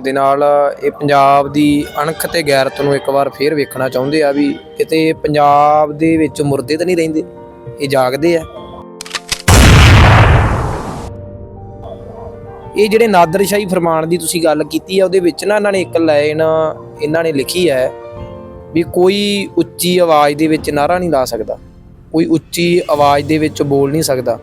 ਦੇ ਨਾਲ ਇਹ ਪੰਜਾਬ ਦੀ ਅਣਖ ਤੇ ਗੈਰਤ ਨੂੰ ਇੱਕ ਵਾਰ ਫੇਰ ਵੇਖਣਾ ਚਾਹੁੰਦੇ ਆ ਵੀ ਕਿਤੇ ਪੰਜਾਬ ਦੇ ਵਿੱਚ ਮੁਰਦੇ ਤਾਂ ਨਹੀਂ ਰਹਿੰਦੇ, ਇਹ ਜਾਗਦੇ ਆ। ਇਹ ਜਿਹੜੇ ਨਾਦਰਸ਼ਾਹੀ ਫਰਮਾਨ ਦੀ ਤੁਸੀਂ ਗੱਲ ਕੀਤੀ ਆ, ਉਹਦੇ ਵਿੱਚ ਨਾ ਇਹਨਾਂ ਨੇ ਇੱਕ ਲਾਈਨ ਇਹਨਾਂ ਨੇ ਲਿਖੀ ਹੈ ਵੀ ਕੋਈ ਉੱਚੀ ਆਵਾਜ਼ ਦੇ ਵਿੱਚ ਨਾਰਾ ਨਹੀਂ ਲਾ ਸਕਦਾ, ਕੋਈ ਉੱਚੀ ਆਵਾਜ਼ ਦੇ ਵਿੱਚ ਬੋਲ ਨਹੀਂ ਸਕਦਾ।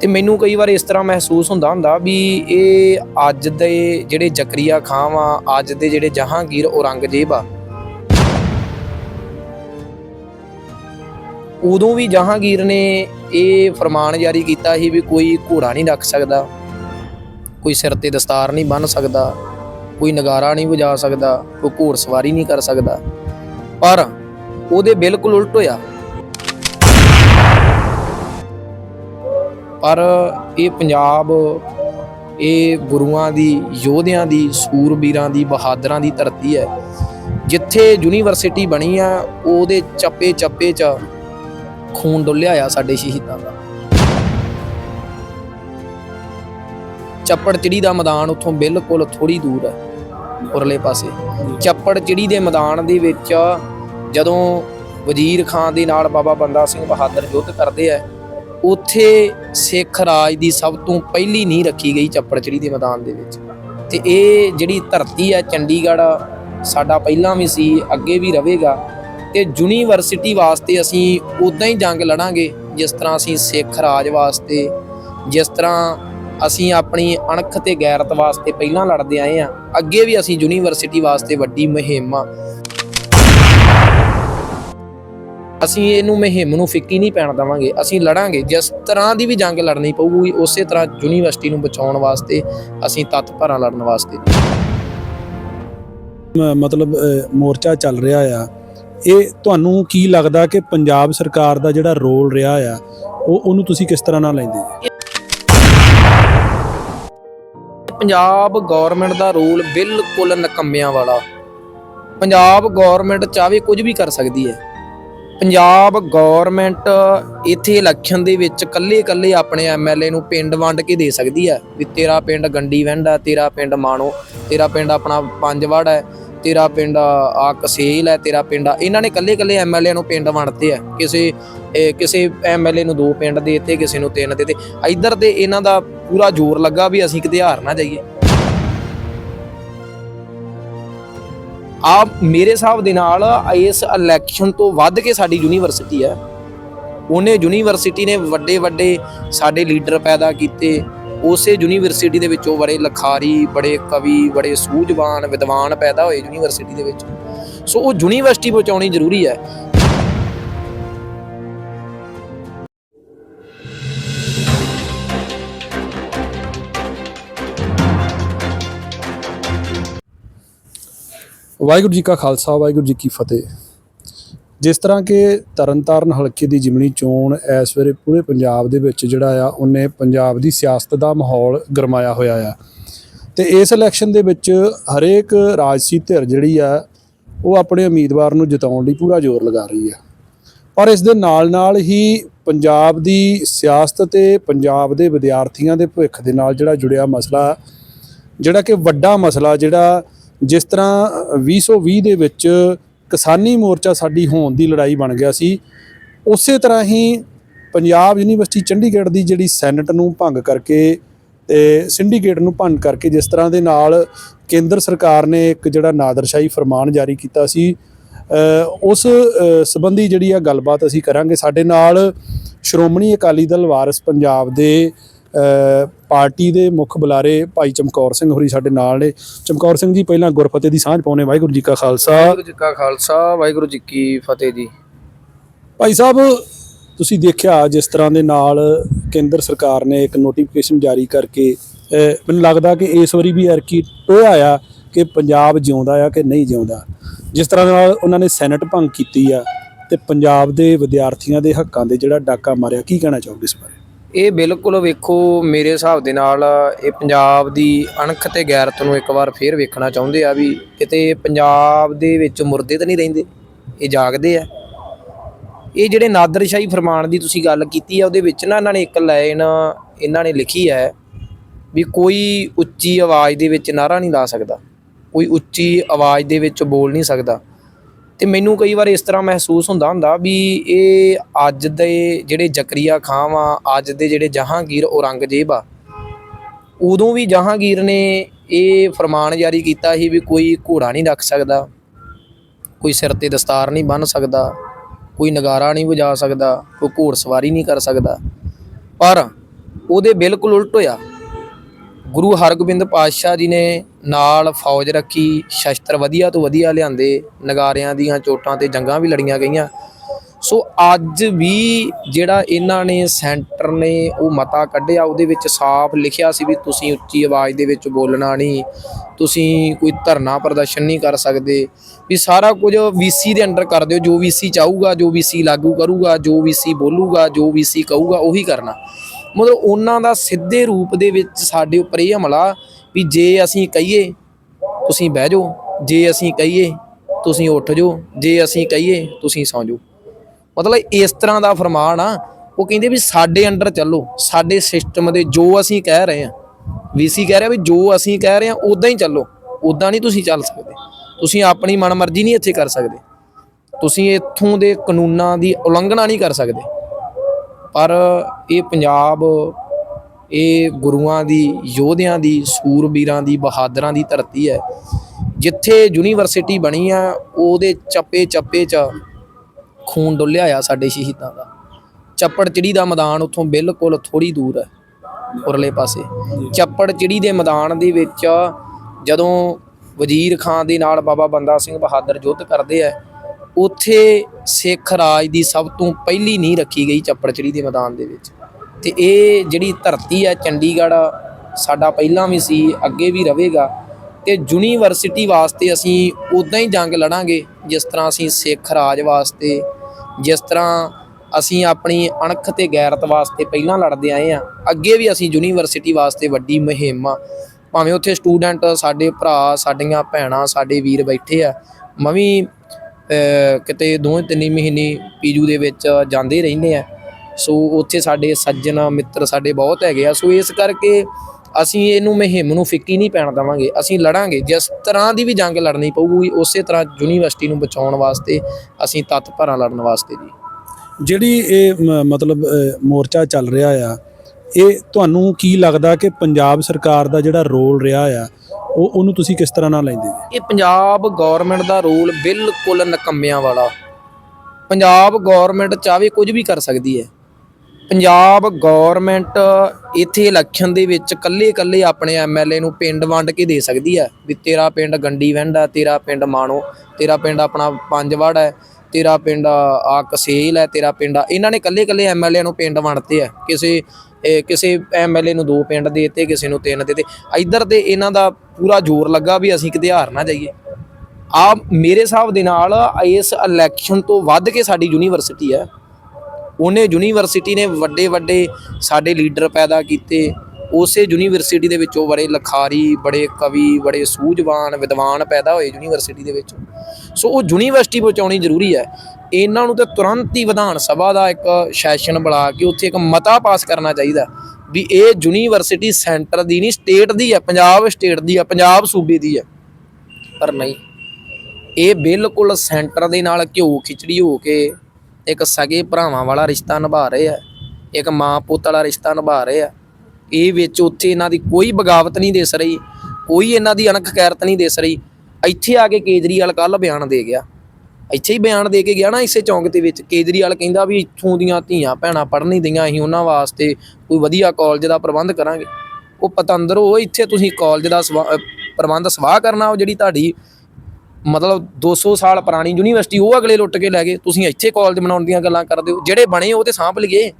ਤੇ ਮੈਨੂੰ ਕਈ ਵਾਰ ਇਸ ਤਰ੍ਹਾਂ ਮਹਿਸੂਸ ਹੁੰਦਾ ਹੁੰਦਾ ਵੀ ਇਹ ਅੱਜ ਦੇ ਜਿਹੜੇ ਜ਼ਕਰੀਆ ਖਾਂ ਵਾ, ਅੱਜ ਦੇ ਜਿਹੜੇ ਜਹਾਂਗੀਰ ਔਰੰਗਜ਼ੇਬ ਆ, ਉਦੋਂ ਵੀ ਜਹਾਂਗੀਰ ਨੇ ਇਹ ਫਰਮਾਨ ਜਾਰੀ ਕੀਤਾ ਸੀ ਵੀ ਕੋਈ ਘੋੜਾ ਨਹੀਂ ਰੱਖ ਸਕਦਾ, ਕੋਈ ਸਿਰ ਤੇ ਦਸਤਾਰ ਨਹੀਂ ਬੰਨ ਸਕਦਾ, ਕੋਈ ਨਗਾਰਾ ਨਹੀਂ ਵਜਾ ਸਕਦਾ, ਕੋਈ ਘੋੜ ਸਵਾਰੀ ਨਹੀਂ ਕਰ ਸਕਦਾ। ਪਰ ਉਹਦੇ ਬਿਲਕੁਲ ਉਲਟ ਹੋਇਆ। ਪਰ ਇਹ ਪੰਜਾਬ, ਇਹ ਗੁਰੂਆਂ ਦੀ, ਯੋਧਿਆਂ ਦੀ, ਸੂਰਬੀਰਾਂ ਦੀ, ਬਹਾਦਰਾਂ ਦੀ ਧਰਤੀ ਹੈ। ਜਿੱਥੇ ਯੂਨੀਵਰਸਿਟੀ ਬਣੀ ਆ, ਉਹਦੇ ਚੱਪੇ ਚੱਪੇ 'ਚ ਖੂਨ ਡੁੱਲਿਆ ਆ ਸਾਡੇ ਸ਼ਹੀਦਾਂ ਦਾ। ਚੱਪੜ ਚਿੜੀ ਦਾ ਮੈਦਾਨ ਉੱਥੋਂ ਬਿਲਕੁਲ ਥੋੜੀ ਦੂਰ ਹੈ, ਉਰਲੇ ਪਾਸੇ। ਚੱਪੜ ਚਿੜੀ ਦੇ ਮੈਦਾਨ ਦੇ ਵਿੱਚ ਜਦੋਂ ਵਜ਼ੀਰ ਖਾਨ ਦੇ ਨਾਲ ਬਾਬਾ ਬੰਦਾ ਸਿੰਘ ਬਹਾਦਰ ਯੁੱਧ ਕਰਦੇ ਆ ਉੱਥੇ ਸਿੱਖ ਰਾਜ ਦੀ ਸਭ ਤੋਂ ਪਹਿਲੀ ਨੀਂਹ ਰੱਖੀ ਗਈ ਚੱਪੜਚਿੜੀ ਦੇ ਮੈਦਾਨ ਦੇ ਵਿੱਚ। ਤੇ ਇਹ ਜਿਹੜੀ ਧਰਤੀ ਹੈ ਚੰਡੀਗੜ੍ਹ, ਸਾਡਾ ਪਹਿਲਾਂ ਵੀ ਸੀ, ਅੱਗੇ ਵੀ ਰਹੇਗਾ। ਤੇ ਯੂਨੀਵਰਸਿਟੀ ਵਾਸਤੇ ਅਸੀਂ ਉਦਾਂ ਹੀ ਜੰਗ ਲੜਾਂਗੇ, ਜਿਸ ਤਰ੍ਹਾਂ ਅਸੀਂ ਸਿੱਖ ਰਾਜ ਵਾਸਤੇ, ਜਿਸ ਤਰ੍ਹਾਂ ਅਸੀਂ ਆਪਣੀ ਅਣਖ ਤੇ ਗੈਰਤ ਵਾਸਤੇ ਪਹਿਲਾਂ ਲੜਦੇ ਆਏ ਆ। ਅੱਗੇ ਵੀ ਅਸੀਂ ਯੂਨੀਵਰਸਿਟੀ ਵਾਸਤੇ ਵੱਡੀ ਮੁਹਿੰਮ ਆ। ਅਸੀਂ ਇਹਨੂੰ ਮੁਹਿੰਮ ਨੂੰ ਫਿੱਕੀ ਨਹੀਂ ਪੈਣ ਦੇਵਾਂਗੇ ਅਸੀਂ ਲੜਾਂਗੇ ਜਿਸ ਤਰ੍ਹਾਂ ਦੀ ਵੀ ਜੰਗ ਲੜਨੀ ਪਊਗੀ ਉਸੇ ਤਰ੍ਹਾਂ ਯੂਨੀਵਰਸਿਟੀ ਨੂੰ ਬਚਾਉਣ ਵਾਸਤੇ ਅਸੀਂ ਤਤਪਰਾਂ ਲੜਨ ਵਾਸਤੇ ਮਤਲਬ ਮੋਰਚਾ ਚੱਲ ਰਿਹਾ ਆ। ਇਹ ਤੁਹਾਨੂੰ ਕੀ ਲੱਗਦਾ ਕਿ ਪੰਜਾਬ ਸਰਕਾਰ ਦਾ ਜਿਹੜਾ ਰੋਲ ਰਿਹਾ ਆ ਉਹ ਉਹਨੂੰ ਤੁਸੀਂ ਕਿਸ ਤਰ੍ਹਾਂ ਨਾਲ ਲੈਂਦੇ? ਪੰਜਾਬ ਗਵਰਨਮੈਂਟ ਦਾ ਰੋਲ ਬਿਲਕੁਲ ਨਕੰਮਿਆਂ ਵਾਲਾ। ਪੰਜਾਬ ਗਵਰਨਮੈਂਟ ਚਾਹੇ ਕੁਝ ਵੀ ਕਰ ਸਕਦੀ ਹੈ। ਪੰਜਾਬ ਗਵਰਨਮੈਂਟ ਇੱਥੇ ਇਲੈਕਸ਼ਨ ਦੇ ਵਿੱਚ ਕੱਲੇ-ਕੱਲੇ ਆਪਣੇ ਐਮਐਲਏ ਨੂੰ ਪਿੰਡ ਵੰਡ ਕੇ ਦੇ ਸਕਦੀ ਹੈ ਵੀ ਤੇਰਾ ਪਿੰਡ ਗੰਡੀ ਵੰਡ ਹੈ ਤੇਰਾ ਪਿੰਡ ਮਾਣੋ, ਤੇਰਾ ਪਿੰਡ ਆਪਣਾ ਪੰਜਵੜ ਹੈ, ਤੇਰਾ ਪਿੰਡ ਆ ਕਸੇਲ ਹੈ, ਤੇਰਾ ਪਿੰਡ ਆ, ਇਹਨਾਂ ਨੇ ਕੱਲੇ-ਕੱਲੇ ਐਮਐਲਏ ਨੂੰ ਪਿੰਡ ਵੰਡਤੇ ਆ। ਕਿਸੇ ਇਹ ਕਿਸੇ ਐਮਐਲਏ ਨੂੰ ਦੋ ਪਿੰਡ ਦੇ ਦਿੱਤੇ, ਕਿਸੇ ਨੂੰ ਤਿੰਨ ਦੇ ਦਿੱਤੇ। ਇੱਧਰ ਤੇ ਇਹਨਾਂ ਦਾ ਪੂਰਾ ਜ਼ੋਰ ਲੱਗਾ ਵੀ ਅਸੀਂ ਕਿਤੇ ਹਾਰ ਨਾ ਜਾਈਏ। ਆ ਮੇਰੇ ਹਿਸਾਬ ਦੇ ਨਾਲ ਇਸ ਇਲੈਕਸ਼ਨ ਤੋਂ ਵੱਧ ਕੇ ਸਾਡੀ ਯੂਨੀਵਰਸਿਟੀ ਹੈ। ਉਹਨੇ ਯੂਨੀਵਰਸਿਟੀ ਨੇ ਵੱਡੇ ਵੱਡੇ ਸਾਡੇ ਲੀਡਰ ਪੈਦਾ ਕੀਤੇ। ਉਸੇ ਯੂਨੀਵਰਸਿਟੀ ਦੇ ਵਿੱਚੋਂ ਬੜੇ ਲਖਾਰੀ, ਬੜੇ ਕਵੀ, ਬੜੇ ਸੂਝਵਾਨ, ਵਿਦਵਾਨ ਪੈਦਾ ਹੋਏ ਯੂਨੀਵਰਸਿਟੀ ਦੇ ਵਿੱਚ। ਸੋ ਉਹ ਯੂਨੀਵਰਸਿਟੀ ਬਚਾਉਣੀ ਜ਼ਰੂਰੀ ਹੈ। ਵਾਹਿਗੁਰੂ ਜੀ ਕਾ ਖਾਲਸਾ, ਵਾਹਿਗੁਰੂ ਜੀ ਕੀ ਫਤਿਹ। ਜਿਸ ਤਰ੍ਹਾਂ ਕਿ ਤਰਨਤਾਰਨ ਹਲਕੇ ਦੀ ਜਿਮਣੀ ਚੋਣ ਇਸ ਵੇਲੇ ਪੂਰੇ ਪੰਜਾਬ ਦੇ ਵਿੱਚ ਜਿਹੜਾ ਆ, ਉਹਨੇ ਪੰਜਾਬ ਦੀ ਸਿਆਸਤ ਦਾ ਮਾਹੌਲ ਗਰਮਾਇਆ ਹੋਇਆ ਆ। ਤੇ ਇਸ ਇਲੈਕਸ਼ਨ ਦੇ ਵਿੱਚ ਹਰੇਕ ਰਾਜਸੀ ਧਿਰ ਜਿਹੜੀ ਆ, ਉਹ ਆਪਣੇ ਉਮੀਦਵਾਰ ਨੂੰ ਜਿਤਾਉਣ ਲਈ ਪੂਰਾ ਜ਼ੋਰ ਲਗਾ ਰਹੀ ਆ। ਪਰ ਇਸ ਦੇ ਨਾਲ ਨਾਲ ਹੀ ਪੰਜਾਬ ਦੀ ਸਿਆਸਤ ਤੇ ਪੰਜਾਬ ਦੇ ਵਿਦਿਆਰਥੀਆਂ ਦੇ ਭਵਿੱਖ ਦੇ ਨਾਲ ਜਿਹੜਾ ਜੁੜਿਆ ਮਸਲਾ, ਜਿਹੜਾ ਕਿ ਵੱਡਾ ਮਸਲਾ ਜਿਹੜਾ ਜਿਸ ਤਰ੍ਹਾਂ 2020 ਦੇ ਵਿੱਚ ਕਿਸਾਨੀ ਮੋਰਚਾ ਸਾਡੀ ਹੋਣ ਦੀ ਲੜਾਈ ਬਣ ਗਿਆ ਸੀ, ਉਸੇ ਤਰ੍ਹਾਂ ਹੀ ਪੰਜਾਬ ਯੂਨੀਵਰਸਿਟੀ ਚੰਡੀਗੜ੍ਹ ਦੀ ਜਿਹੜੀ ਸੈਨੇਟ ਨੂੰ ਭੰਗ ਕਰਕੇ ਤੇ ਸਿੰਡੀਕੇਟ ਨੂੰ ਭੰਗ ਕਰਕੇ ਜਿਸ ਤਰ੍ਹਾਂ ਦੇ ਨਾਲ ਕੇਂਦਰ ਸਰਕਾਰ ਨੇ ਇੱਕ ਜਿਹੜਾ ਨਾਦਰਸ਼ਾਹੀ ਫਰਮਾਨ ਜਾਰੀ ਕੀਤਾ ਸੀ ਉਸ ਸੰਬੰਧੀ ਜਿਹੜੀ ਆ ਗੱਲਬਾਤ ਅਸੀਂ ਕਰਾਂਗੇ। ਸਾਡੇ ਨਾਲ ਸ਼੍ਰੋਮਣੀ ਅਕਾਲੀ ਦਲ ਵਾਰਿਸ ਪੰਜਾਬ ਦੇ ਪਾਰਟੀ ਦੇ ਮੁੱਖ ਬੁਲਾਰੇ ਭਾਈ ਚਮਕੌਰ ਸਿੰਘ ਹੋਰੀ ਸਾਡੇ ਨਾਲ ਨੇ। ਚਮਕੌਰ ਸਿੰਘ ਜੀ ਪਹਿਲਾਂ ਗੁਰਫਤਿਹ ਦੀ ਸਾਂਝ ਪਾਉਣੇ ਵਾਹਿਗੁਰੂ ਜੀ ਕਾ ਖਾਲਸਾ। ਵਾਹਿਗੁਰੂ ਜੀ ਕਾ ਖਾਲਸਾ ਵਾਹਿਗੁਰੂ ਜੀ ਕੀ ਫਤਿਹ ਜੀ। ਭਾਈ ਸਾਹਿਬ ਤੁਸੀਂ ਦੇਖਿਆ ਜਿਸ ਤਰ੍ਹਾਂ ਦੇ ਨਾਲ ਕੇਂਦਰ ਸਰਕਾਰ ਨੇ ਇੱਕ ਨੋਟੀਫਿਕੇਸ਼ਨ ਜਾਰੀ ਕਰਕੇ ਮੈਨੂੰ ਲੱਗਦਾ ਕਿ ਇਸ ਵਾਰੀ ਵੀ ਅਰਕੀ ਟੋਇਆ ਆ ਕਿ ਪੰਜਾਬ ਜਿਉਂਦਾ ਆ ਕਿ ਨਹੀਂ ਜਿਉਂਦਾ। ਜਿਸ ਤਰ੍ਹਾਂ ਦੇ ਨਾਲ ਉਹਨਾਂ ਨੇ ਸੈਨੇਟ ਭੰਗ ਕੀਤੀ ਆ ਤੇ ਪੰਜਾਬ ਦੇ ਵਿਦਿਆਰਥੀਆਂ ਦੇ ਹੱਕਾਂ ਦੇ ਜਿਹੜਾ ਡਾਕਾ ਮਾਰਿਆ ਕੀ ਕਹਿਣਾ ਚਾਹੋਗੇ ਇਸ ਬਾਰੇ? ਇਹ ਬਿਲਕੁਲ ਵੇਖੋ ਮੇਰੇ ਹਿਸਾਬ ਦੇ ਨਾਲ ਇਹ ਪੰਜਾਬ ਦੀ ਅਣਖ ਤੇ ਗੈਰਤ ਨੂੰ ਇੱਕ ਵਾਰ ਫੇਰ ਵੇਖਣਾ ਚਾਹੁੰਦੇ ਆ ਵੀ ਕਿਤੇ ਪੰਜਾਬ ਦੇ ਵਿੱਚ ਮੁਰਦੇ ਤਾਂ ਨਹੀਂ ਰਹਿੰਦੇ, ਇਹ ਜਾਗਦੇ ਆ। ਇਹ ਜਿਹੜੇ ਨਾਦਰਸ਼ਾਹੀ ਫਰਮਾਨ ਦੀ ਤੁਸੀਂ ਗੱਲ ਕੀਤੀ ਆ, ਉਹਦੇ ਵਿੱਚ ਨਾ ਇਹਨਾਂ ਨੇ ਇੱਕ ਲਾਈਨ ਇਹਨਾਂ ਨੇ ਲਿਖੀ ਹੈ ਵੀ ਕੋਈ ਉੱਚੀ ਆਵਾਜ਼ ਦੇ ਵਿੱਚ ਨਾਰਾ ਨਹੀਂ ਲਾ ਸਕਦਾ, ਕੋਈ ਉੱਚੀ ਆਵਾਜ਼ ਦੇ ਵਿੱਚ ਬੋਲ ਨਹੀਂ ਸਕਦਾ। ਤੇ ਮੈਨੂੰ ਕਈ ਵਾਰ ਇਸ ਤਰ੍ਹਾਂ ਮਹਿਸੂਸ ਹੁੰਦਾ ਹੁੰਦਾ ਵੀ ਇਹ ਅੱਜ ਦੇ ਜਿਹੜੇ ਜ਼ਕਰੀਆ ਖਾਂ ਵਾ, ਅੱਜ ਦੇ ਜਿਹੜੇ ਜਹਾਂਗੀਰ ਔਰੰਗਜ਼ੇਬ ਆ, ਉਦੋਂ ਵੀ ਜਹਾਂਗੀਰ ਨੇ ਇਹ ਫਰਮਾਨ ਜਾਰੀ ਕੀਤਾ ਸੀ ਵੀ ਕੋਈ ਘੋੜਾ ਨਹੀਂ ਰੱਖ ਸਕਦਾ, ਕੋਈ ਸਿਰ ਤੇ ਦਸਤਾਰ ਨਹੀਂ ਬੰਨ੍ਹ ਸਕਦਾ, ਕੋਈ ਨਗਾਰਾ ਨਹੀਂ ਵਜਾ ਸਕਦਾ, ਕੋਈ ਘੋੜ ਸਵਾਰੀ ਨਹੀਂ ਕਰ ਸਕਦਾ। ਪਰ ਉਹਦੇ ਬਿਲਕੁਲ ਉਲਟ ਹੋਇਆ। ਗੁਰੂ ਹਰਗੋਬਿੰਦ ਪਾਤਸ਼ਾਹ ਜੀ ਨੇ ਨਾਲ ਫੌਜ ਰੱਖੀ, ਸ਼ਸਤਰ ਵਧੀਆ ਤੋਂ ਵਧੀਆ ਲਿਆਂਦੇ, ਨਗਾਰਿਆਂ ਦੀਆਂ ਚੋਟਾਂ ਤੇ ਜੰਗਾਂ ਵੀ ਲੜੀਆਂ ਗਈਆਂ। ਸੋ ਅੱਜ ਵੀ ਜਿਹੜਾ ਇਹਨਾਂ ਨੇ ਸੈਂਟਰ ਨੇ ਉਹ ਮਤਾ ਕੱਢਿਆ, ਉਹਦੇ ਵਿੱਚ ਸਾਫ਼ ਲਿਖਿਆ ਸੀ ਵੀ ਤੁਸੀਂ ਉੱਚੀ ਆਵਾਜ਼ ਦੇ ਵਿੱਚ ਬੋਲਣਾ ਨਹੀਂ, ਤੁਸੀਂ ਕੋਈ ਧਰਨਾ ਪ੍ਰਦਰਸ਼ਨ ਨਹੀਂ ਕਰ ਸਕਦੇ। ਵੀ ਸਾਰਾ ਕੁਝ ਵੀਸੀ ਦੇ ਅੰਡਰ ਕਰ ਦਿਓ, ਜੋ ਵੀਸੀ ਚਾਹੂਗਾ, ਜੋ ਵੀਸੀ ਲਾਗੂ ਕਰੂਗਾ, ਜੋ ਵੀਸੀ ਬੋਲੂਗਾ, ਜੋ ਵੀਸੀ ਕਹੂਗਾ, ਉਹੀ ਕਰਨਾ। ਮਤਲਬ ਉਹਨਾਂ ਦਾ ਸਿੱਧੇ ਰੂਪ ਦੇ ਵਿੱਚ ਸਾਡੇ ਉੱਪਰ ਇਹ ਹਮਲਾ ਵੀ ਜੇ ਅਸੀਂ ਕਹੀਏ, ਤੁਸੀਂ ਬਹਿ ਜਾਓ, ਜੇ ਅਸੀਂ ਕਹੀਏ, ਤੁਸੀਂ ਉੱਠ ਜਾਓ, ਜੇ ਅਸੀਂ ਕਹੀਏ, ਤੁਸੀਂ ਸੌਂ ਜਾਓ। ਮਤਲਬ ਇਸ ਤਰ੍ਹਾਂ ਦਾ ਫਰਮਾਨ ਆ, ਉਹ ਕਹਿੰਦੇ ਵੀ ਸਾਡੇ ਅੰਡਰ ਚੱਲੋ, ਸਾਡੇ ਸਿਸਟਮ ਦੇ ਜੋ ਅਸੀਂ ਕਹਿ ਰਹੇ ਹਾਂ ਵੀਸੀ ਕਹਿ ਰਿਹਾ ਵੀ ਜੋ ਅਸੀਂ ਕਹਿ ਰਹੇ ਹਾਂ ਉਦਾਂ ਹੀ ਚੱਲੋ ਉਦਾਂ ਨਹੀਂ ਤੁਸੀਂ ਚੱਲ ਸਕਦੇ, ਤੁਸੀਂ ਆਪਣੀ ਮਨਮਰਜ਼ੀ ਨਹੀਂ ਇੱਥੇ ਕਰ ਸਕਦੇ, ਤੁਸੀਂ ਇੱਥੋਂ ਦੇ ਕਾਨੂੰਨਾਂ ਦੀ ਉਲੰਘਣਾ ਨਹੀਂ ਕਰ ਸਕਦੇ। ਪਰ ਇਹ ਪੰਜਾਬ, ਇਹ ਗੁਰੂਆਂ ਦੀ, ਯੋਧਿਆਂ ਦੀ, ਸੂਰਬੀਰਾਂ ਦੀ, ਬਹਾਦਰਾਂ ਦੀ ਧਰਤੀ ਹੈ। ਜਿੱਥੇ ਯੂਨੀਵਰਸਿਟੀ ਬਣੀ ਆ, ਉਹਦੇ ਚੱਪੇ ਚੱਪੇ 'ਚ ਖੂਨ ਡੁੱਲਿਆ ਆ ਸਾਡੇ ਸ਼ਹੀਦਾਂ ਦਾ। ਚੱਪੜ ਚਿੜੀ ਦਾ ਮੈਦਾਨ ਉੱਥੋਂ ਬਿਲਕੁਲ ਥੋੜੀ ਦੂਰ ਹੈ, ਉਰਲੇ ਪਾਸੇ। ਚੱਪੜ ਚਿੜੀ ਦੇ ਮੈਦਾਨ ਦੇ ਵਿੱਚ ਜਦੋਂ ਵਜ਼ੀਰ ਖਾਨ ਦੇ ਨਾਲ ਬਾਬਾ ਬੰਦਾ ਸਿੰਘ ਬਹਾਦਰ ਯੁੱਧ ਕਰਦੇ ਆ ਉੱਥੇ ਸਿੱਖ ਰਾਜ ਦੀ ਸਭ ਤੋਂ ਪਹਿਲੀ ਨੀਂਹ ਰੱਖੀ ਗਈ ਚੱਪੜਚਿੜੀ ਦੇ ਮੈਦਾਨ ਦੇ ਵਿੱਚ। ਤੇ ਇਹ ਜਿਹੜੀ ਧਰਤੀ ਹੈ ਚੰਡੀਗੜ੍ਹ, ਸਾਡਾ ਪਹਿਲਾਂ ਵੀ ਸੀ, ਅੱਗੇ ਵੀ ਰਹੇਗਾ। ਤੇ ਯੂਨੀਵਰਸਿਟੀ ਵਾਸਤੇ ਅਸੀਂ ਉਦਾਂ ਹੀ ਜੰਗ ਲੜਾਂਗੇ, ਜਿਸ ਤਰ੍ਹਾਂ ਅਸੀਂ ਸਿੱਖ ਰਾਜ ਵਾਸਤੇ, ਜਿਸ ਤਰ੍ਹਾਂ ਅਸੀਂ ਆਪਣੀ ਅਣਖ ਤੇ ਗੈਰਤ ਵਾਸਤੇ ਪਹਿਲਾਂ ਲੜਦੇ ਆਏ ਆ। ਅੱਗੇ ਵੀ ਅਸੀਂ ਯੂਨੀਵਰਸਿਟੀ ਵਾਸਤੇ ਵੱਡੀ ਮੁਹਿੰਮ ਆ। ਭਾਵੇਂ ਉੱਥੇ ਸਟੂਡੈਂਟ ਸਾਡੇ ਭਰਾ, ਸਾਡੀਆਂ ਭੈਣਾਂ, ਸਾਡੇ ਵੀਰ ਬੈਠੇ ਆ ਮੈਂ ਵੀ ਕਿਤੇ ਦੋਵੇਂ ਤਿੰਨ ਮਹੀਨੇ ਪੀਜੂ ਦੇ ਵਿੱਚ ਜਾਂਦੇ ਰਹਿੰਦੇ ਆ। ਸੋ ਉੱਥੇ ਸਾਡੇ ਸੱਜਣ ਮਿੱਤਰ ਸਾਡੇ ਬਹੁਤ ਹੈਗੇ ਆ। ਸੋ ਇਸ ਕਰਕੇ ਅਸੀਂ ਇਹਨੂੰ ਮੁਹਿੰਮ ਨੂੰ ਫਿੱਕੀ ਨਹੀਂ ਪੈਣ ਦੇਵਾਂਗੇ। ਅਸੀਂ ਲੜਾਂਗੇ। ਜਿਸ ਤਰ੍ਹਾਂ ਦੀ ਵੀ ਜੰਗ ਲੜਨੀ ਪਊਗੀ, ਉਸੇ ਤਰ੍ਹਾਂ ਯੂਨੀਵਰਸਿਟੀ ਨੂੰ ਬਚਾਉਣ ਵਾਸਤੇ ਅਸੀਂ ਤਤਪਰਾਂ ਲੜਨ ਵਾਸਤੇ ਜੀ। ਜਿਹੜੀ ਇਹ ਮ- ਮਤਲਬ ਮੋਰਚਾ ਚੱਲ ਰਿਹਾ ਆ, ਇਹ ਤੁਹਾਨੂੰ ਕੀ ਲੱਗਦਾ ਕਿ ਪੰਜਾਬ ਸਰਕਾਰ ਦਾ ਜਿਹੜਾ ਰੋਲ ਰਿਹਾ ਆ ਉਹ ਉਹਨੂੰ ਤੁਸੀਂ ਕਿਸ ਤਰ੍ਹਾਂ ਨਾਲ ਲੈਂਦੇ? ਜੀ ਇਹ ਪੰਜਾਬ ਗਵਰਨਮੈਂਟ ਦਾ ਰੋਲ ਬਿਲਕੁਲ ਨਕੰਮਿਆਂ ਵਾਲਾ। ਪੰਜਾਬ ਗਵਰਨਮੈਂਟ ਚਾਹੇ ਕੁਝ ਵੀ ਕਰ ਸਕਦੀ ਹੈ। ਪੰਜਾਬ ਗਵਰਨਮੈਂਟ ਇੱਥੇ ਇਲੈਕਸ਼ਨ ਦੇ ਵਿੱਚ ਕੱਲੇ ਕੱਲੇ ਆਪਣੇ ਐਮਐਲਏ ਨੂੰ ਪਿੰਡ ਵੰਡ ਕੇ ਦੇ ਸਕਦੀ ਹੈ। ਵੀ ਤੇਰਾ ਪਿੰਡ ਗੰਡੀ ਵੰਡ ਹੈ ਤੇਰਾ ਪਿੰਡ ਮਾਣੋ, ਤੇਰਾ ਪਿੰਡ ਆਪਣਾ ਪੰਜਵੜ ਹੈ, ਤੇਰਾ ਪਿੰਡ ਆ ਕਸੇਲ ਹੈ, ਤੇਰਾ ਪਿੰਡ ਆ। ਇਹਨਾਂ ਨੇ ਕੱਲੇ ਕੱਲੇ ਐਮਐਲਏ ਨੂੰ ਪਿੰਡ ਵੰਡਤੇ ਆ ਕਿਸੇ ਕਿਸੇ ਐਮਐਲਏ ਨੂੰ ਦੋ ਪਿੰਡ ਦੇ ਦਿੱਤੇ, ਕਿਸੇ ਨੂੰ ਤਿੰਨ ਦੇ ਦਿੱਤੇ। ਇੱਧਰ ਤੇ ਇਹਨਾਂ ਦਾ ਪੂਰਾ ਜ਼ੋਰ ਲੱਗਾ ਵੀ ਅਸੀਂ ਕਿਤੇ ਹਾਰ ਨਾ ਜਾਈਏ। ਆ ਮੇਰੇ ਹਿਸਾਬ ਦੇ ਨਾਲ ਇਸ ਇਲੈਕਸ਼ਨ ਤੋਂ ਵੱਧ ਕੇ ਸਾਡੀ ਯੂਨੀਵਰਸਿਟੀ ਹੈ। ਉਹਨੇ ਯੂਨੀਵਰਸਿਟੀ ਨੇ ਵੱਡੇ ਵੱਡੇ ਸਾਡੇ ਲੀਡਰ ਪੈਦਾ ਕੀਤੇ। ਉਸੇ ਯੂਨੀਵਰਸਿਟੀ ਦੇ ਵਿੱਚੋਂ ਬੜੇ ਲਖਾਰੀ, ਬੜੇ ਕਵੀ, ਬੜੇ ਸੂਝਵਾਨ, ਵਿਦਵਾਨ ਪੈਦਾ ਹੋਏ ਯੂਨੀਵਰਸਿਟੀ ਦੇ ਵਿੱਚ। ਸੋ ਉਹ ਯੂਨੀਵਰਸਿਟੀ ਬਚਾਉਣੀ ਜ਼ਰੂਰੀ ਹੈ। ਇਹਨਾਂ ਨੂੰ ਤਾਂ ਤੁਰੰਤ ਹੀ ਵਿਧਾਨ ਸਭਾ ਦਾ ਇੱਕ ਸੈਸ਼ਨ ਬੁਲਾ ਕੇ ਉੱਥੇ ਇੱਕ ਮਤਾ ਪਾਸ ਕਰਨਾ ਚਾਹੀਦਾ ਵੀ ਇਹ ਯੂਨੀਵਰਸਿਟੀ ਸੈਂਟਰ ਦੀ ਨਹੀਂ, ਸਟੇਟ ਦੀ ਹੈ, ਪੰਜਾਬ ਸਟੇਟ ਦੀ ਹੈ, ਪੰਜਾਬ ਸੂਬੇ ਦੀ ਹੈ। ਪਰ ਨਹੀਂ, ਇਹ ਬਿਲਕੁਲ ਸੈਂਟਰ ਦੇ ਨਾਲ ਘਿਓ ਖਿਚੜੀ ਹੋ ਕੇ ਇੱਕ ਸਗੇ ਭਰਾਵਾਂ ਵਾਲਾ ਰਿਸ਼ਤਾ ਨਿਭਾ ਰਹੇ ਆ ਇੱਕ ਮਾਂ ਪੁੱਤ ਵਾਲਾ ਰਿਸ਼ਤਾ ਨਿਭਾ ਰਹੇ ਆ ਇਹ ਵਿੱਚ ਉੱਥੇ ਇਹਨਾਂ ਦੀ ਕੋਈ ਬਗਾਵਤ ਨਹੀਂ ਦਿਸ ਰਹੀ, ਕੋਈ ਇਹਨਾਂ ਦੀ ਅਣਖ ਕੈਰਤ ਨਹੀਂ ਦਿਸ ਰਹੀ। ਇੱਥੇ ਆ ਕੇ ਕੇਜਰੀਵਾਲ ਕੱਲ ਬਿਆਨ ਦੇ ਗਿਆ। ਇੱਥੇ ਹੀ ਬਿਆਨ ਦੇ ਕੇ ਗਿਆ ਨਾ ਇਸੇ ਚੌਂਕ ਦੇ ਵਿੱਚ। ਕੇਜਰੀਵਾਲ ਕਹਿੰਦਾ ਵੀ ਇੱਥੋਂ ਦੀਆਂ ਧੀਆਂ ਭੈਣਾਂ ਪੜ੍ਹਨ ਨਹੀਂ ਦੀਆਂ ਅਸੀਂ ਉਹਨਾਂ ਵਾਸਤੇ ਕੋਈ ਵਧੀਆ ਕਾਲਜ ਦਾ ਪ੍ਰਬੰਧ ਕਰਾਂਗੇ। ਉਹ ਪਤੰਦਰ, ਉਹ ਇੱਥੇ ਤੁਸੀਂ ਕਾਲਜ ਦਾ ਸਵਾ- ਪ੍ਰਬੰਧ ਸਵਾਹ ਕਰਨਾ, ਉਹ ਜਿਹੜੀ ਤੁਹਾਡੀ ਮਤਲਬ 200 ਸਾਲ ਪੁਰਾਣੀ ਯੂਨੀਵਰਸਿਟੀ, ਉਹ ਅਗਲੇ ਲੁੱਟ ਕੇ ਲੈ ਗਏ। ਤੁਸੀਂ ਇੱਥੇ ਕਾਲਜ ਬਣਾਉਣ ਦੀਆਂ ਗੱਲਾਂ ਕਰਦੇ ਹੋ। ਜਿਹੜੇ ਬਣੇ ਉਹ ਤੇ ਸਾਂਭ ਲਈਏ।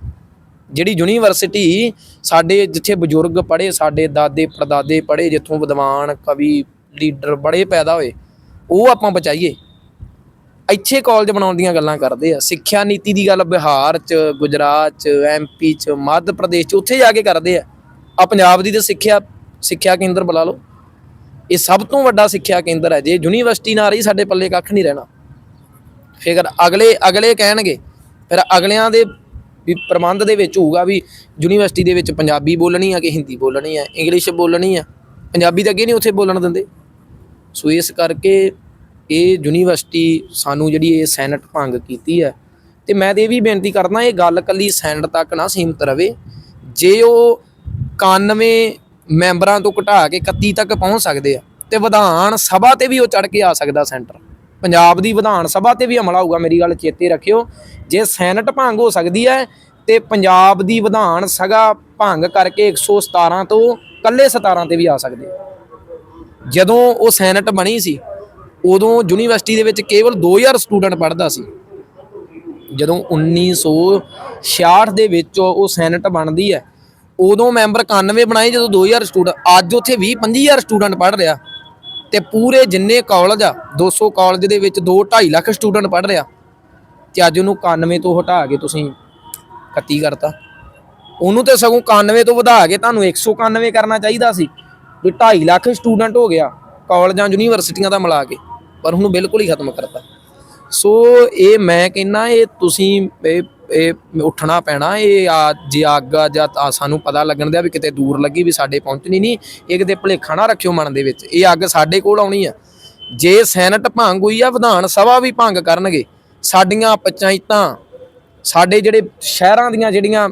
ਜਿਹੜੀ ਯੂਨੀਵਰਸਿਟੀ ਸਾਡੇ ਜਿੱਥੇ ਬਜ਼ੁਰਗ ਪੜ੍ਹੇ, ਸਾਡੇ ਦਾਦੇ, ਪੜਦਾਦੇ ਪੜ੍ਹੇ, ਜਿੱਥੋਂ ਵਿਦਵਾਨ, ਕਵੀ, ਲੀਡਰ ਬੜੇ ਪੈਦਾ ਹੋਏ, ਉਹ ਆਪਾਂ ਬਚਾਈਏ। ਇੱਥੇ ਕਾਲਜ ਬਣਾਉਣ ਦੀਆਂ ਗੱਲਾਂ ਕਰਦੇ ਆ। ਸਿੱਖਿਆ ਨੀਤੀ ਦੀ ਗੱਲ ਬਿਹਾਰ 'ਚ, ਗੁਜਰਾਤ 'ਚ ਐਮਪੀ 'ਚ, ਮੱਧ ਪ੍ਰਦੇਸ਼ 'ਚ, ਉੱਥੇ ਜਾ ਕੇ ਕਰਦੇ ਆ। ਆ ਪੰਜਾਬ ਦੀ ਤੇ ਸਿੱਖਿਆ ਸਿੱਖਿਆ ਕੇਂਦਰ ਬੁਲਾ ਲਓ। ਇਹ ਸਭ ਤੋਂ ਵੱਡਾ ਸਿੱਖਿਆ ਕੇਂਦਰ ਹੈ। ਜੇ ਯੂਨੀਵਰਸਿਟੀ ਨਾ ਰਹੀ, ਸਾਡੇ ਪੱਲੇ ਕੱਖ ਨਹੀਂ ਰਹਿਣਾ। ਫਿਰ ਅਗਲੇ ਅਗਲੇ ਕਹਿਣਗੇ, ਫਿਰ ਅਗਲਿਆਂ ਦੇ ਵੀ ਪ੍ਰਬੰਧ ਦੇ ਵਿੱਚ ਹੋਊਗਾ ਵੀ ਯੂਨੀਵਰਸਿਟੀ ਦੇ ਵਿੱਚ ਪੰਜਾਬੀ ਬੋਲਣੀ ਆ ਕਿ ਹਿੰਦੀ ਬੋਲਣੀ ਆ, ਇੰਗਲਿਸ਼ ਬੋਲਣੀ ਆ? ਪੰਜਾਬੀ ਤਾਂ ਅੱਗੇ ਨਹੀਂ ਉੱਥੇ ਬੋਲਣ ਦਿੰਦੇ। ਸੋ ਇਸ ਕਰਕੇ ਇਹ ਯੂਨੀਵਰਸਿਟੀ ਸਾਨੂੰ ਜਿਹੜੀ ਇਹ ਸੈਨਟ ਭੰਗ ਕੀਤੀ ਹੈ ਤੇ ਮੈਂ ਤੇ ਇਹ ਵੀ ਬੇਨਤੀ ਕਰਦਾ, ਇਹ ਗੱਲ ਕੱਲੀ ਸੈਨਟ ਤੱਕ ਨਾ ਸੀਮਤ ਰਵੇ। ਜੇ ਉਹ 91 ਮੈਂਬਰਾਂ ਤੋਂ ਘਟਾ ਕੇ 31 ਤੱਕ ਪਹੁੰਚ ਸਕਦੇ ਆ, ਤੇ ਵਿਧਾਨ ਸਭਾ ਤੇ ਵੀ ਉਹ ਚੜ ਕੇ ਆ ਸਕਦਾ ਸੈਂਟਰ। ਪੰਜਾਬ ਦੀ ਵਿਧਾਨ ਸਭਾ ਤੇ ਵੀ ਹਮਲਾ ਹੋਊਗਾ, ਮੇਰੀ ਗੱਲ ਚੇਤੇ ਰੱਖਿਓ। ਜੇ ਸੈਨੇਟ ਭੰਗ ਹੋ ਸਕਦੀ ਹੈ, ਤੇ ਪੰਜਾਬ ਦੀ ਵਿਧਾਨ ਸਭਾ ਭੰਗ ਕਰਕੇ 117 ਤੋਂ ਕੱਲੇ 17 ਤੇ ਵੀ ਆ ਸਕਦੇ ਜਦੋਂ ਉਹ ਸੈਨੇਟ ਬਣੀ ਸੀ, ਉਦੋਂ ਯੂਨੀਵਰਸਿਟੀ ਦੇ ਵਿੱਚ ਕੇਵਲ 2000 ਸਟੂਡੈਂਟ ਪੜ੍ਹਦਾ ਸੀ। ਜਦੋਂ 1966 ਦੇ ਵਿੱਚ ਉਹ ਸੈਨੇਟ ਬਣਦੀ ਹੈ, ਉਦੋਂ ਮੈਂਬਰ 91 ਬਣਾਏ ਜਦੋਂ 2000 ਸਟੂਡੈਂਟ, ਅੱਜ ਉੱਥੇ 20 25000 ਸਟੂਡੈਂਟ ਪੜ੍ਹ ਰਿਹਾ। ਤੇ ਪੂਰੇ ਜਿੰਨੇ ਕਾਲਜ ਆ 200 ਕਾਲਜ ਦੇ ਵਿੱਚ 2 2.5 ਲੱਖ ਸਟੂਡੈਂਟ ਪੜ੍ਹ ਰਿਹਾ। ਤੇ ਅੱਜ ਉਹਨੂੰ 91 ਤੋਂ ਹਟਾ ਕੇ ਤੁਸੀਂ 31 ਕਰਤਾ। ਉਹਨੂੰ ਤੇ ਸਗੋਂ 91 ਤੋਂ ਵਧਾ ਕੇ ਤੁਹਾਨੂੰ 191 ਕਰਨਾ ਚਾਹੀਦਾ ਸੀ। ਵੀ 2.5 ਲੱਖ ਸਟੂਡੈਂਟ ਹੋ ਗਿਆ ਕਾਲਜਾਂ ਯੂਨੀਵਰਸਿਟੀਆਂ ਦਾ ਮਿਲਾ ਕੇ, ਪਰ ਉਹਨੂੰ ਬਿਲਕੁਲ ਹੀ ਖਤਮ ਕਰਤਾ। ਸੋ ਇਹ ਮੈਂ ਕਹਿੰਨਾ ਇਹ ਤੁਸੀਂ ਇਹ ਉੱਠਣਾ ਪੈਣਾ, ਇਹ ਆ ਜੇ ਅੱਗ ਆ ਜਾਂ ਤਾਂ ਸਾਨੂੰ ਪਤਾ ਲੱਗਣ ਦਿਆ ਵੀ ਕਿਤੇ ਦੂਰ ਲੱਗੀ ਵੀ ਸਾਡੇ ਪਹੁੰਚਣੀ ਨਹੀਂ, ਇਹ ਕਿਤੇ ਭੁਲੇਖਾ ਨਾ ਰੱਖਿਓ ਮਨ ਦੇ ਵਿੱਚ। ਇਹ ਅੱਗ ਸਾਡੇ ਕੋਲ ਆਉਣੀ ਆ। ਜੇ ਸੈਨਟ ਭੰਗ ਹੋਈ ਆ, ਵਿਧਾਨ ਸਭਾ ਵੀ ਭੰਗ ਕਰਨਗੇ, ਸਾਡੀਆਂ ਪੰਚਾਇਤਾਂ, ਸਾਡੇ ਜਿਹੜੇ ਸ਼ਹਿਰਾਂ ਦੀਆਂ ਜਿਹੜੀਆਂ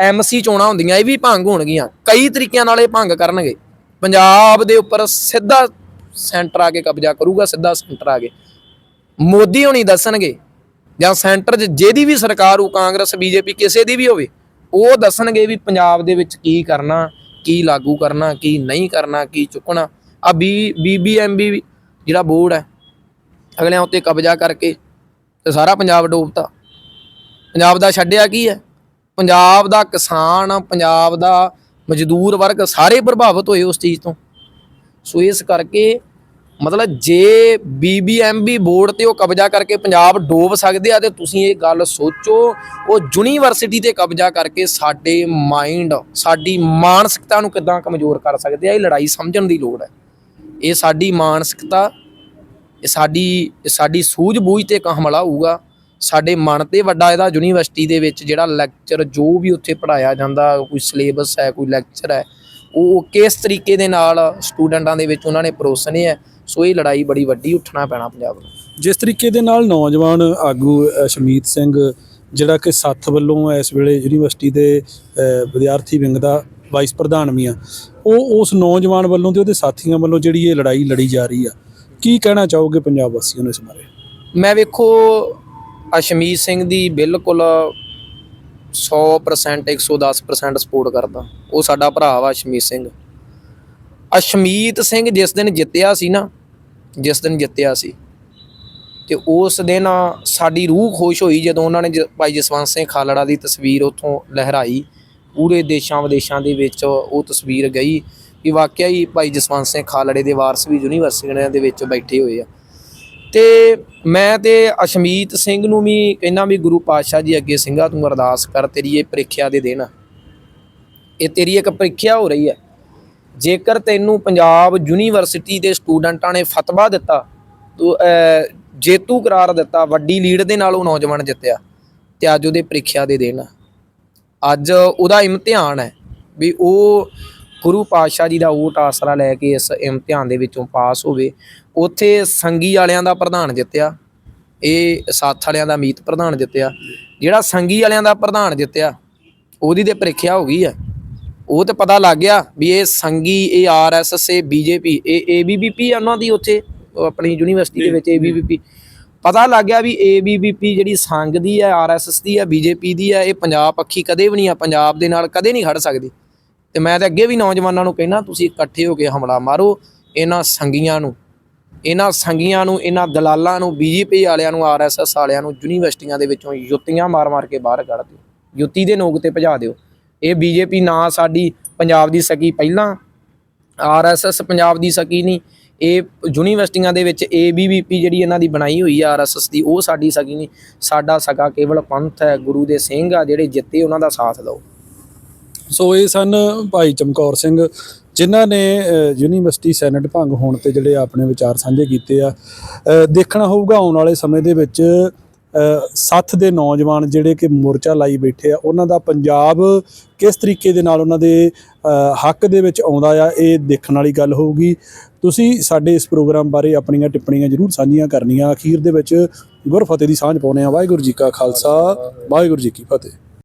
ਐਮਸੀ ਚੋਣਾਂ ਹੁੰਦੀਆਂ, ਇਹ ਵੀ ਭੰਗ ਹੋਣਗੀਆਂ। ਕਈ ਤਰੀਕਿਆਂ ਨਾਲ ਇਹ ਭੰਗ ਕਰਨਗੇ। ਪੰਜਾਬ ਦੇ ਉੱਪਰ ਸਿੱਧਾ ਸੈਂਟਰ ਆ ਕੇ ਕਬਜ਼ਾ ਕਰੂਗਾ, ਸਿੱਧਾ ਸੈਂਟਰ ਆ ਕੇ। ਮੋਦੀ ਹੋਣੀ ਦੱਸਣਗੇ ਜਾਂ ਸੈਂਟਰ 'ਚ ਜਿਹਦੀ ਵੀ ਸਰਕਾਰ ਹੋ ਕਾਂਗਰਸ, ਬੀਜੇਪੀ, ਕਿਸੇ ਦੀ ਵੀ ਹੋਵੇ, ਉਹ ਦੱਸਣਗੇ ਵੀ ਪੰਜਾਬ ਦੇ ਵਿੱਚ ਕੀ ਕਰਨਾ, ਕੀ ਲਾਗੂ ਕਰਨਾ, ਕੀ ਨਹੀਂ ਕਰਨਾ, ਕੀ ਚੁੱਕਣਾ। ਆ ਬੀ ਬੀਬੀਐਮਬੀ ਜਿਹੜਾ ਬੋਰਡ ਹੈ, ਅਗਲਿਆਂ ਉੱਤੇ ਕਬਜ਼ਾ ਕਰਕੇ ਤੇ ਸਾਰਾ ਪੰਜਾਬ ਡੋਬਤਾ। ਪੰਜਾਬ ਦਾ ਛੱਡਿਆ ਕੀ ਹੈ? ਪੰਜਾਬ ਦਾ ਕਿਸਾਨ, ਪੰਜਾਬ ਦਾ ਮਜ਼ਦੂਰ ਵਰਗ ਸਾਰੇ ਪ੍ਰਭਾਵਿਤ ਹੋਏ ਉਸ ਚੀਜ਼ ਤੋਂ। ਸੋ ਇਸ ਕਰਕੇ ਮਤਲਬ ਜੇ ਬੀਬੀਐਮਬੀ ਬੋਰਡ ਤੇ ਉਹ ਕਬਜ਼ਾ ਕਰਕੇ ਪੰਜਾਬ ਡੋਬ ਸਕਦੇ ਆ ਤੇ ਤੁਸੀਂ ਇਹ ਗੱਲ ਸੋਚੋ, ਉਹ ਯੂਨੀਵਰਸਿਟੀ ਤੇ ਕਬਜ਼ਾ ਕਰਕੇ ਸਾਡੇ ਮਾਈਂਡ ਸਾਡੀ ਮਾਨਸਿਕਤਾ ਨੂੰ ਕਿਦਾਂ ਕਮਜ਼ੋਰ ਕਰ ਸਕਦੇ ਆ, ਇਹ ਲੜਾਈ ਸਮਝਣ ਦੀ ਲੋੜ ਹੈ। ਇਹ ਸਾਡੀ ਮਾਨਸਿਕਤਾ, ਇਹ ਸਾਡੀ ਸਾਡੀ ਸੂਝ-ਬੂਝ ਤੇ ਇੱਕ ਹਮਲਾ ਹੋਊਗਾ। ਸਾਡੇ ਮਨ ਤੇ ਵੱਡਾ ਇਹਦਾ ਯੂਨੀਵਰਸਿਟੀ ਦੇ ਵਿੱਚ ਜਿਹੜਾ ਲੈਕਚਰ ਜੋ ਵੀ ਉੱਥੇ ਪੜਾਇਆ ਜਾਂਦਾ, ਕੋਈ ਸਿਲੇਬਸ ਹੈ, ਕੋਈ ਲੈਕਚਰ ਹੈ ਉਹ ਕਿਸ ਤਰੀਕੇ ਦੇ ਨਾਲ ਸਟੂਡੈਂਟਾਂ ਦੇ ਵਿੱਚ ਉਹਨਾਂ ਨੇ ਪਰੋਸਣੇ ਹੈ ਸੋ ਇਹ ਲੜਾਈ ਬੜੀ ਵੱਡੀ ਉੱਠਣਾ ਪੈਣਾ ਪੰਜਾਬ ਨੂੰ। ਜਿਸ ਤਰੀਕੇ ਦੇ ਨਾਲ ਨੌਜਵਾਨ ਆਗੂ ਸ਼ਮੀਤ ਸਿੰਘ ਜਿਹੜਾ ਕਿ ਸੱਥ ਵੱਲੋਂ ਇਸ ਵੇਲੇ ਯੂਨੀਵਰਸਿਟੀ ਦੇ ਵਿਦਿਆਰਥੀ ਵਿੰਗ ਦਾ ਵਾਈਸ ਪ੍ਰਧਾਨ ਵੀ ਆ ਉਹ ਉਸ ਨੌਜਵਾਨ ਵੱਲੋਂ ਤੇ ਉਹਦੇ ਸਾਥੀਆਂ ਵੱਲੋਂ ਜਿਹੜੀ ਇਹ ਲੜਾਈ ਲੜੀ ਜਾ ਰਹੀ ਆ ਕੀ ਕਹਿਣਾ ਚਾਹੋਗੇ ਪੰਜਾਬ ਵਾਸੀਆਂ ਨੂੰ ਇਸ ਬਾਰੇ? ਮੈਂ ਵੇਖੋ ਅਸ਼ਮੀਤ ਸਿੰਘ ਦੀ ਬਿਲਕੁਲ 100% 110% ਸਪੋਰਟ ਕਰਦਾ। ਉਹ ਸਾਡਾ ਭਰਾ ਵਾ ਅਸ਼ਮੀਤ ਸਿੰਘ। ਅਸ਼ਮੀਤ ਸਿੰਘ ਜਿਸ ਦਿਨ ਜਿੱਤਿਆ ਸੀ ਨਾ, ਜਿਸ ਦਿਨ ਜਿੱਤਿਆ ਸੀ, ਤੇ ਉਸ ਦਿਨ ਸਾਡੀ ਰੂਹ ਖੁਸ਼ ਹੋਈ ਜਦੋਂ ਉਹਨਾਂ ਨੇ ਜ- ਭਾਈ ਜਸਵੰਤ ਸਿੰਘ ਖਾਲੜਾ ਦੀ ਤਸਵੀਰ ਉੱਥੋਂ ਲਹਿਰਾਈ। ਪੂਰੇ ਦੇਸ਼ਾਂ ਵਿਦੇਸ਼ਾਂ ਦੇ ਵਿੱਚ ਉਹ ਤਸਵੀਰ ਗਈ ਕਿ ਵਾਕਿਆ ਹੀ ਭਾਈ ਜਸਵੰਤ ਸਿੰਘ ਖਾਲੜੇ ਦੇ ਵਾਰਸ ਵੀ ਯੂਨੀਵਰਸਿਟੀਆਂ ਦੇ ਵਿੱਚ ਬੈਠੇ ਹੋਏ ਆ। ਤੇ ਮੈਂ ਤੇ ਅਸ਼ਮੀਤ ਸਿੰਘ ਨੂੰ ਵੀ ਕਹਿੰਦਾ ਵੀ ਗੁਰੂ ਪਾਤਸ਼ਾਹ ਜੀ ਅੱਗੇ ਸਿੰਘਾ ਤੂੰ ਅਰਦਾਸ ਕਰ, ਤੇਰੀ ਇਹ ਪ੍ਰੀਖਿਆ ਦੇ ਦੇਣ। ਇਹ ਤੇਰੀ ਇੱਕ ਪ੍ਰੀਖਿਆ ਹੋ ਰਹੀ ਹੈ। ਜੇਕਰ ਤੈਨੂੰ ਪੰਜਾਬ ਯੂਨੀਵਰਸਿਟੀ ਦੇ ਸਟੂਡੈਂਟਾਂ ਨੇ ਫਤਵਾ ਦਿੱਤਾ, ਤੂੰ ਜੇਤੂ ਕਰਾਰ ਦਿੱਤਾ, ਵੱਡੀ ਲੀਡ ਦੇ ਨਾਲ ਉਹ ਨੌਜਵਾਨ ਜਿੱਤਿਆ, ਤੇ ਅੱਜ ਉਹਦੇ ਪ੍ਰੀਖਿਆ ਦੇ ਦੇਣ। ਅੱਜ ਉਹਦਾ ਇਮਤਿਹਾਨ ਹੈ ਵੀ ਉਹ ਗੁਰੂ ਪਾਤਸ਼ਾਹ ਜੀ ਦਾ ਓਟ ਆਸਰਾ ਲੈ ਕੇ ਇਸ ਇਮਤਿਹਾਨ ਦੇ ਵਿੱਚੋਂ ਪਾਸ ਹੋਵੇ ਉੱਥੇ ਸੰਗੀ ਵਾਲਿਆਂ ਦਾ ਪ੍ਰਧਾਨ ਜਿੱਤਿਆ ਇਹ ਸਾਥ ਵਾਲਿਆਂ ਦਾ ਮੀਤ ਪ੍ਰਧਾਨ ਜਿੱਤਿਆ ਜਿਹੜਾ ਸੰਗੀ ਵਾਲਿਆਂ ਦਾ ਪ੍ਰਧਾਨ ਜਿੱਤਿਆ ਉਹਦੀ ਤੇ ਪ੍ਰੀਖਿਆ ਹੋ ਗਈ ਹੈ। ਉਹ ਤੇ ਪਤਾ ਲੱਗ ਗਿਆ ਵੀ ਇਹ ਸੰਗੀ ਇਹ ਆਰਐਸਐਸ ਇਹ ਬੀਜੇਪੀ ਇਹ ਏਬੀਵੀਪੀ ਉਹਨਾਂ ਦੀ ਉੱਥੇ ਆਪਣੀ ਯੂਨੀਵਰਸਿਟੀ ਦੇ ਵਿੱਚ ਏਬੀਵੀਪੀ ਪਤਾ ਲੱਗ ਗਿਆ ਵੀ ਏਬੀਵੀਪੀ ਜਿਹੜੀ ਸੰਘ ਦੀ ਹੈ ਆਰਐਸਐਸ ਦੀ ਹੈ ਬੀਜੇਪੀ ਦੀ ਹੈ ਇਹ ਪੰਜਾਬ ਪੱਖੀ ਕਦੇ ਵੀ ਨਹੀਂ ਆ ਪੰਜਾਬ ਦੇ ਨਾਲ ਕਦੇ ਨਹੀਂ ਖੜ ਸਕਦੀ। ਤੇ ਮੈਂ ਤਾਂ ਅੱਗੇ ਵੀ ਨੌਜਵਾਨਾਂ ਨੂੰ ਕਹਿਣਾ ਤੁਸੀਂ ਇਕੱਠੇ ਹੋ ਕੇ ਹਮਲਾ ਮਾਰੋ, ਇਹਨਾਂ ਸੰਗੀਆਂ ਨੂੰ। ਇਹਨਾਂ ਸੰਗੀਆਂ ਨੂੰ, ਇਹਨਾਂ ਦਲਾਲਾਂ ਨੂੰ ਬੀਜੇਪੀ ਵਾਲਿਆਂ ਨੂੰ ਆਰਐਸਐਸ ਵਾਲਿਆਂ ਨੂੰ, ਯੂਨੀਵਰਸਿਟੀਆਂ ਦੇ ਵਿੱਚੋਂ ਯੁੱਤੀਆਂ ਮਾਰ-ਮਾਰ ਕੇ ਬਾਹਰ ਕੱਢ ਦਿਓ। ਯੁੱਤੀ ਦੇ ਨੋਕ ਤੇ ਭਜਾ ਦਿਓ। ਇਹ ਬੀਜੇਪੀ ਨਾ ਸਾਡੀ ਪੰਜਾਬ ਦੀ ਸਕੀ ਪਹਿਲਾਂ ਆਰਐਸਐਸ ਪੰਜਾਬ ਦੀ ਸਕੀ ਨਹੀਂ। ਇਹ ਯੂਨੀਵਰਸਿਟੀਆਂ ਦੇ ਵਿੱਚ ਏਬੀਵੀਪੀ ਜਿਹੜੀ ਇਹਨਾਂ ਦੀ ਬਣਾਈ ਹੋਈ ਆ ਆਰਐਸਐਸ ਦੀ, ਉਹ ਸਾਡੀ ਸਕੀ ਨਹੀਂ। ਸਾਡਾ ਸਕਾ ਕੇਵਲ ਪੰਥ ਹੈ, ਗੁਰੂ ਦੇ ਸਿੰਘ ਆ ਜਿਹੜੇ ਜਿੱਤੇ ਉਹਨਾਂ ਦਾ ਸਾਥ ਦਿਓ। ਸੋ ਇਹ ਸਨ ਭਾਈ ਚਮਕੌਰ ਸਿੰਘ, ਜਿਨ੍ਹਾਂ ਨੇ ਯੂਨੀਵਰਸਿਟੀ ਸੈਨੇਟ ਭੰਗ ਹੋਣ ਤੇ ਜਿਹੜੇ ਆਪਣੇ ਵਿਚਾਰ ਸਾਂਝੇ ਕੀਤੇ ਆ। ਦੇਖਣਾ ਹੋਊਗਾ ਆਉਣ ਵਾਲੇ ਸਮੇਂ ਦੇ ਵਿੱਚ ਸੱਥ ਦੇ ਨੌਜਵਾਨ ਜਿਹੜੇ ਕਿ ਮੋਰਚਾ ਲਾਈ ਬੈਠੇ ਆ, ਉਹਨਾਂ ਦਾ ਪੰਜਾਬ ਕਿਸ ਤਰੀਕੇ ਦੇ ਨਾਲ ਉਹਨਾਂ ਦੇ ਹੱਕ ਦੇ ਵਿੱਚ ਆਉਂਦਾ ਆ, ਇਹ ਦੇਖਣ ਵਾਲੀ ਗੱਲ ਹੋਊਗੀ। ਤੁਸੀਂ ਸਾਡੇ ਇਸ ਪ੍ਰੋਗਰਾਮ ਬਾਰੇ ਆਪਣੀਆਂ ਟਿੱਪਣੀਆਂ ਜ਼ਰੂਰ ਸਾਂਝੀਆਂ ਕਰਨੀਆਂ। ਅਖੀਰ ਦੇ ਵਿੱਚ ਗੁਰਫਤਿਹ ਦੀ ਸਾਂਝ ਪਾਉਣੇ ਆ ਵਾਹਿਗੁਰੂ ਜੀ ਕਾ ਖਾਲਸਾ, ਵਾਹਿਗੁਰੂ ਜੀ ਕੀ ਫਤਿਹ।